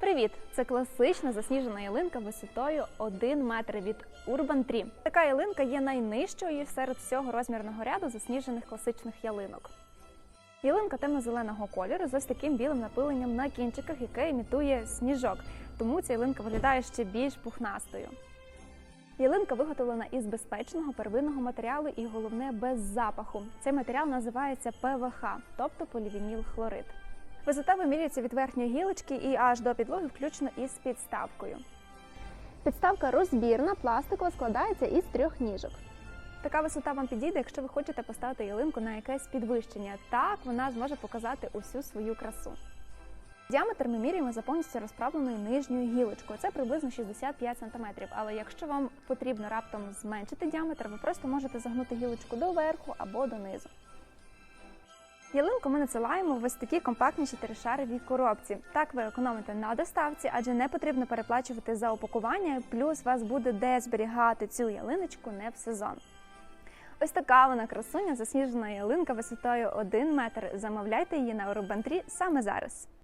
Привіт! Це класична засніжена ялинка висотою 1 метр від Urban Tree. Така ялинка є найнижчою серед всього розмірного ряду засніжених класичних ялинок. Ялинка темно-зеленого кольору з ось таким білим напиленням на кінчиках, яке імітує сніжок, тому ця ялинка виглядає ще більш пухнастою. Ялинка виготовлена із безпечного первинного матеріалу і головне без запаху. Цей матеріал називається ПВХ, тобто полівініл хлорид. Висота вимірюється від верхньої гілочки і аж до підлоги, включно із підставкою. Підставка розбірна, пластикова, складається із трьох ніжок. Така висота вам підійде, якщо ви хочете поставити ялинку на якесь підвищення. Так вона зможе показати усю свою красу. Діаметр ми міряємо за повністю розправленою нижньою гілочкою. Це приблизно 65 см. Але якщо вам потрібно раптом зменшити діаметр, ви просто можете загнути гілочку доверху або донизу. Ялинку ми надсилаємо в ось такі компактніші тришарові коробці. Так ви економите на доставці, адже не потрібно переплачувати за упакування, плюс вас буде де зберігати цю ялиночку не в сезон. Ось така вона красуня, засніжена ялинка висотою 1 метр. Замовляйте її на Урбантрі саме зараз.